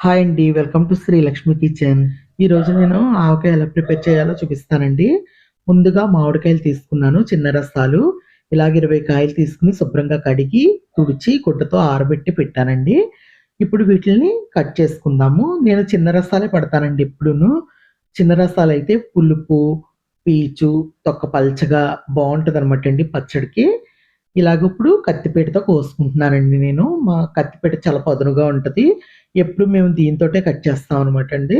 Hi అండి. Welcome to Sri Lakshmi kitchen. ఈరోజు నేను ఆవకాయ ఎలా ప్రిపేర్ చేయాలో చూపిస్తానండి. ముందుగా మామిడికాయలు తీసుకున్నాను చిన్న రసాలు. ఇలాగ 20 కాయలు తీసుకుని శుభ్రంగా కడిగి, తుడిచి, గుడ్డతో ఆరబెట్టి పెట్టానండి. ఇప్పుడు వీటిని కట్ చేసుకుందాము. నేను చిన్న రసాలే పడతానండి ఇప్పుడును చిన్న రసాలైతే పులుపు, పీచు, తొక్క పల్చగా అండి పచ్చడికి. ఇలాగ ఇప్పుడు కోసుకుంటున్నానండి నేను. మా కత్తిపేట చాలా పదునుగా ఉంటుంది ఎప్పుడు మేము దీనితోటే కట్ చేస్తాం అనమాట అండి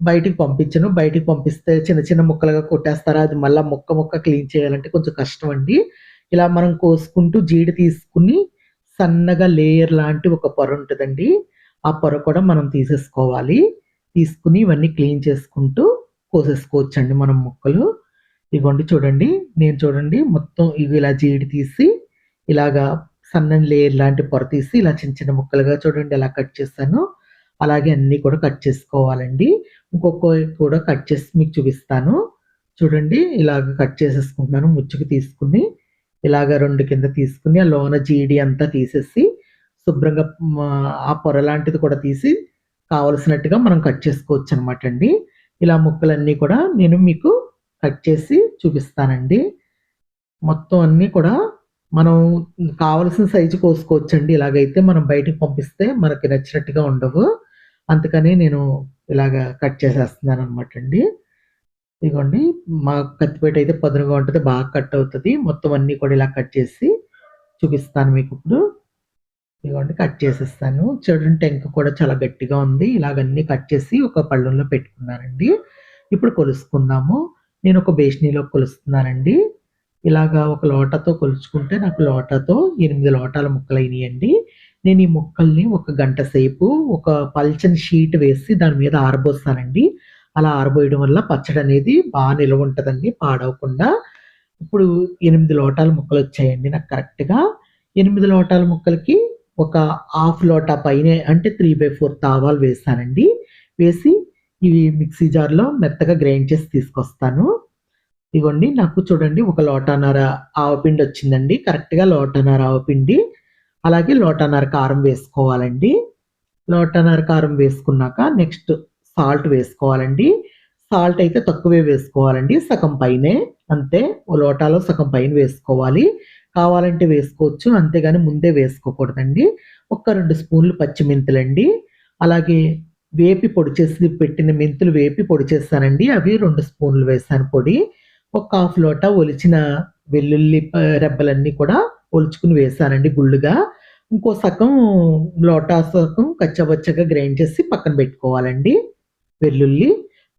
బయటికి పంపించను. బయటికి పంపిస్తే చిన్న చిన్న ముక్కలుగా కొట్టేస్తారా అది మళ్ళీ ముక్క ముక్క క్లీన్ చేయాలంటే కొంచెం కష్టం అండి ఇలా మనం కోసుకుంటూ జీడి తీసుకొని సన్నగా లేయర్ లాంటి ఒక పొర ఉంటుందండి ఆ పొర కూడా మనం తీసేసుకోవాలి. తీసుకుని ఇవన్నీ క్లీన్ చేసుకుంటూ కోసేసుకోవచ్చండి మనం ముక్కలు. ఇవ్వండి చూడండి. నేను చూడండి మొత్తం ఇవి ఇలా జీడి తీసి, ఇలాగా సన్నని లేయర్ లాంటి పొర తీసి ఇలా చిన్న చిన్న ముక్కలుగా చూడండి ఎలా కట్ చేశానో, అలాగే అన్నీ కూడా కట్ చేసుకోవాలండి. ఇంకొక కూడా కట్ చేసి మీకు చూపిస్తాను. చూడండి ఇలాగ కట్ చేసేసుకుంటున్నాను ముచ్చుకు తీసుకుని ఇలాగ రెండు కింద తీసుకుని ఆ లోన జీడి అంతా తీసేసి, శుభ్రంగా ఆ పొర లాంటిది కూడా తీసి, కావలసినట్టుగా మనం కట్ చేసుకోవచ్చు అనమాట అండి ఇలా ముక్కలన్నీ కూడా నేను మీకు కట్ చేసి చూపిస్తానండి. మొత్తం అన్నీ కూడా మనం కావాల్సిన సైజు కోసుకోవచ్చండి. ఇలాగైతే మనం బయటికి పంపిస్తే మనకి నచ్చినట్టుగా ఉండవు. అందుకని నేను ఇలాగ కట్ చేసేస్తున్నాను అనమాట అండి ఇదిగోండి మా కత్తిపేట అయితే పదునుగా ఉంటుంది బాగా కట్ అవుతుంది మొత్తం అన్నీ కూడా ఇలా కట్ చేసి చూపిస్తాను మీకు ఇప్పుడు ఇదిగోండి కట్ చేసేస్తాను చూడండి టెంక కూడా చాలా గట్టిగా ఉంది. ఇలాగన్నీ కట్ చేసి ఒక పళ్ళంలో పెట్టుకున్నానండి. ఇప్పుడు కొలుసుకుందాము. నేను ఒక బేషనీలో కొలుస్తున్నానండి. ఇలాగా ఒక లోటాతో కొలుచుకుంటే నాకు లోటాతో ఎనిమిది లోటాల ముక్కలయినియండి. నేను ఈ ముక్కల్ని ఒక గంట సేపు ఒక పల్చని షీట్ వేసి దాని మీద ఆరబోస్తానండి అలా ఆరబోయడం వల్ల పచ్చడి అనేది బాగా నిలవ ఉంటుందండి పాడవకుండా. ఇప్పుడు ఎనిమిది లోటాల ముక్కలు వచ్చాయండి నాకు కరెక్ట్‌గా. ఎనిమిది లోటాల ముక్కలకి ఒక హాఫ్ లోటా పైన అంటే 3/4 ఆవాలు వేసానండి. వేసి ఇవి మిక్సీ జార్‌లో మెత్తగా గ్రైండ్ చేసి తీసుకొస్తాను. ఇగోండి నాకు చూడండి ఒక లోటాన్నర ఆవపిండొచ్చిందండి. కరెక్ట్‌గా లోటన్నర ఆవపిండి. అలాగే లోటన్నర కారం వేసుకోవాలండి. లోటన్నర కారం వేసుకున్నాక నెక్స్ట్ సాల్ట్ వేసుకోవాలండి. సాల్ట్ అయితే తక్కువే వేసుకోవాలండి. సగం పైనే అంతే. లోటాలో సగం పైన వేసుకోవాలి. కావాలంటే వేసుకోవచ్చు. అంతేగాని ముందే వేసుకోకూడదండి. ఒక్క రెండు స్పూన్లు పచ్చిమెంతులండి. అలాగే వేపి పొడి చేసి పెట్టిన మెంతులు వేపి పొడి చేశానండి. అవి రెండు స్పూన్లు వేశాను పొడి. ఒక హాఫ్ లోటా ఒలిచిన వెల్లుల్లి రెబ్బలన్నీ కూడా ఒలుచుకుని వేశానండి గుళ్ళుగా. ఇంకో సగం లోటా సగం కచ్చబచ్చగా గ్రైండ్ చేసి పక్కన పెట్టుకోవాలండి. వెల్లుల్లి.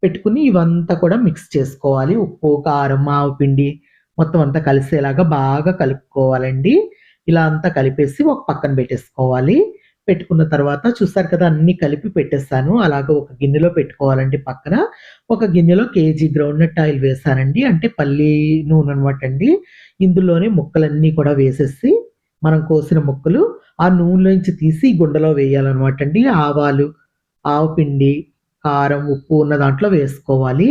పెట్టుకుని ఇవంతా కూడా మిక్స్ చేసుకోవాలి. ఉప్పు, కారం, ఆవపిండి మొత్తం అంతా కలిసేలాగా బాగా కలుపుకోవాలండి. ఇలా అంతా కలిపేసి ఒక పక్కన పెట్టేసుకోవాలి. పెట్టుకున్న తర్వాత చూస్తారు కదా అన్నీ కలిపి పెట్టేస్తాను అలాగా ఒక గిన్నెలో పెట్టుకోవాలండి పక్కన. ఒక గిన్నెలో కేజీ గ్రౌండ్ నట్ ఆయిల్ వేశానండి. అంటే పల్లి నూనె అనమాట అండి ఇందులోనే ముక్కలన్నీ కూడా వేసేసి, మనం కోసిన ముక్కలు ఆ నూనెలోంచి తీసి గుండెలో వేయాలన్నమాట అండి ఆవాలు, ఆవపిండి, కారం, ఉప్పు ఉన్న దాంట్లో వేసుకోవాలి.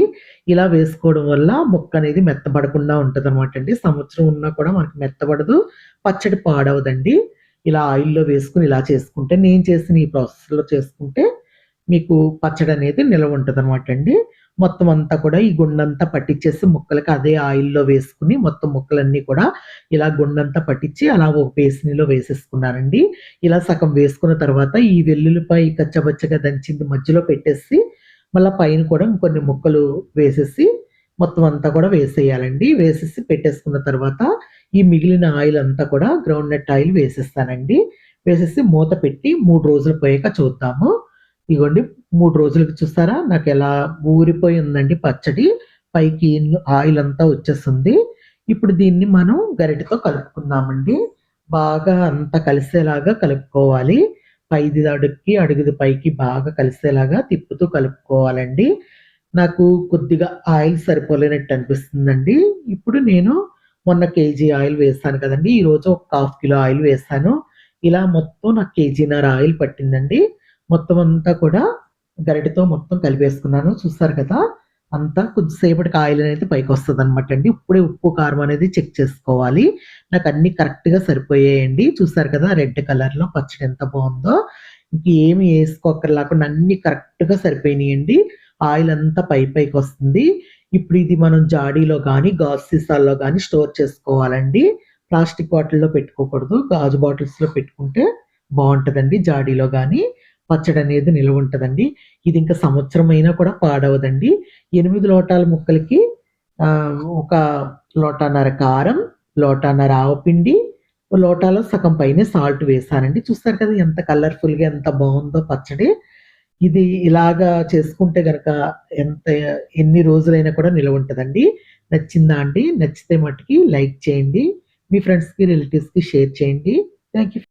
ఇలా వేసుకోవడం వల్ల ముక్కనేది మెత్తబడకుండా అండి సంవత్సరం ఉన్నా కూడా మనకి మెత్తబడదు. పచ్చడి పాడవదండి. ఇలా ఆయిల్‌లో వేసుకొని ఇలా చేసుకుంటే నేను చేసిన ఈ ప్రాసెస్‌లో చేసుకుంటే మీకు పచ్చడి అనేది నిల్వ ఉంటుందన్నమాట అండి మొత్తం అంతా కూడా ఈ గుండంతా పట్టించేసి ముక్కలకి అదే ఆయిల్‌లో వేసుకుని మొత్తం ముక్కలన్నీ కూడా ఇలా గుండంతా పట్టించి అలా ఒక బేసినీలో వేసేసుకున్నానండి. ఇలా సగం వేసుకున్న తర్వాత ఈ వెల్లుల్లిపాయ కచ్చబచ్చగా దంచింది మధ్యలో పెట్టేసి, మళ్ళా పైన కూడా ఇంకొన్ని ముక్కలు వేసేసి, మొత్తం అంతా కూడా వేసేయాలండి. వేసేసి పెట్టేసుకున్న తర్వాత ఈ మిగిలిన ఆయిల్ అంతా కూడా గ్రౌండ్ నట్ ఆయిల్ వేసేస్తానండి. వేసేసి మూత పెట్టి మూడు రోజులు పోయాక చూద్దాము. ఇగోండి 3 రోజులకి నాకు ఎలా ఊరిపోయి ఉందండి పచ్చడి. పైకి ఆయిల్ అంతా వచ్చేస్తుంది. ఇప్పుడు దీన్ని మనం గరిటతో కలుపుకుందామండి. బాగా అంతా కలిసేలాగా కలుపుకోవాలి. పైది అడుగుకి అడుగుది పైకి బాగా కలిసేలాగా తిప్పుతూ కలుపుకోవాలండి. నాకు కొద్దిగా ఆయిల్ సరిపోలేనట్టు అనిపిస్తుందండి. ఇప్పుడు నేను మొన్న కేజీ ఆయిల్ వేస్తాను కదండి ఈరోజు ఒక హాఫ్ కిలో ఆయిల్ వేస్తాను ఇలా మొత్తం నాకు కేజీన్నర ఆయిల్ పట్టిందండి. మొత్తం అంతా కూడా గరిటతో మొత్తం కలిపేసుకున్నాను. చూసారు కదా! అంతా కొద్దిసేపటికి ఆయిల్ అనేది పైకి వస్తుంది అనమాట అండి ఇప్పుడే ఉప్పు, కారం అనేది చెక్ చేసుకోవాలి. నాకు అన్ని కరెక్ట్‌గా సరిపోయాయండి. చూసారు కదా! రెడ్ కలర్‌లో పచ్చడి ఎంత బాగుందో ఇంకేమి వేసుకోక్కర్లేకుండా అన్ని కరెక్ట్‌గా సరిపోయినాయండి. ఆయిల్ అంతా పై పైకి వస్తుంది. ఇప్పుడు ఇది మనం జాడీలో కానీ గాజు సీసాల్లో కానీ స్టోర్ చేసుకోవాలండి. ప్లాస్టిక్ బాటిల్‌లో పెట్టుకోకూడదు. గాజు బాటిల్స్‌లో పెట్టుకుంటే బాగుంటుందండి జాడీలో కానీ పచ్చడి అనేది నిల్వ ఉంటుందండి ఇది ఇంకా సంవత్సరం అయినా కూడా పాడవదండి. ఎనిమిది లోటాల ముక్కలకి ఒక లోటాన్నర కారం, లోటాన్నర ఆవపిండి, లోటాలో సగం పైనే సాల్ట్ వేశానండి. చూస్తారు కదా ఎంత కలర్‌ఫుల్‌గా ఎంత బాగుందో పచ్చడి. ఇది ఇలాగా చేసుకుంటే గనక ఎంత ఎన్ని రోజులైనా కూడా నిలవుంటదండి. నచ్చిందా అండి? నచ్చితే మట్టుకి లైక్ చేయండి. మీ ఫ్రెండ్స్‌కి, రిలేటివ్స్‌కి షేర్ చేయండి. Thank you.